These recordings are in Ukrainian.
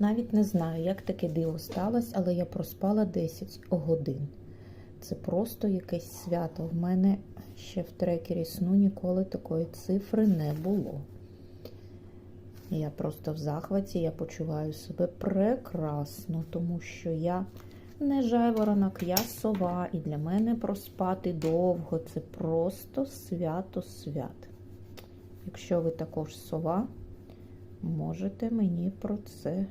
Навіть не знаю, як таке диво сталося, але я проспала 10 годин. Це просто якесь свято. В мене ще в трекері сну ніколи такої цифри не було. Я просто в захваті, я почуваю себе прекрасно, тому що я не жайворонок, я сова, і для мене проспати довго це просто свято свят. Якщо ви також сова, можете мені про це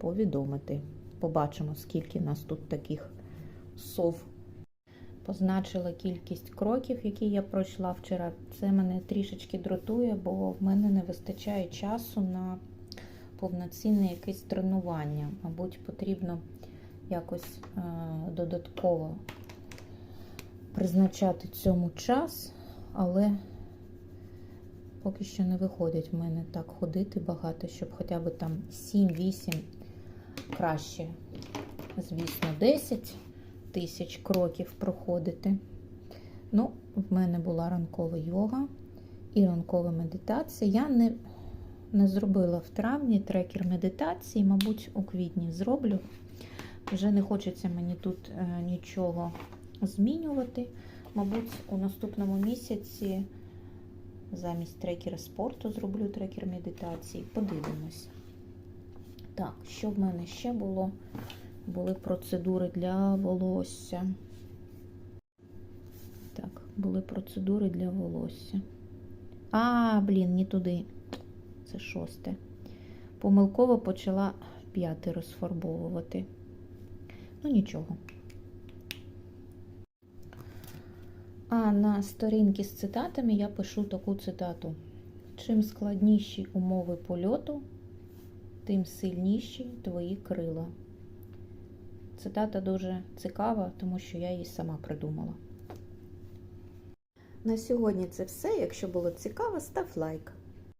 повідомити. Побачимо, скільки нас тут таких сов. Позначила кількість кроків, які я пройшла вчора. Це мене трішечки дратує, бо в мене не вистачає часу на повноцінне якесь тренування. Мабуть, потрібно якось е, додатково призначати цьому час, але поки що не виходить в мене так ходити багато, щоб хоча б там 7-8 краще, звісно, 10 тисяч кроків проходити. Ну, в мене була ранкова йога і ранкова медитація. Я не, не зробила в травні трекер медитації, мабуть, у квітні зроблю. Вже не хочеться мені тут е, нічого змінювати. Мабуть, у наступному місяці замість трекера спорту зроблю трекер медитації. Подивимось. Так, що в мене ще було? Були процедури для волосся. Так, були процедури для волосся. А, блін, не туди. Це шосте. Помилково почала п'яти розфарбовувати. Ну, нічого. А на сторінці з цитатами я пишу таку цитату: чим складніші умови польоту, тим сильніші твої крила. Цитата дуже цікава, тому що я її сама придумала. На сьогодні це все. Якщо було цікаво, став лайк.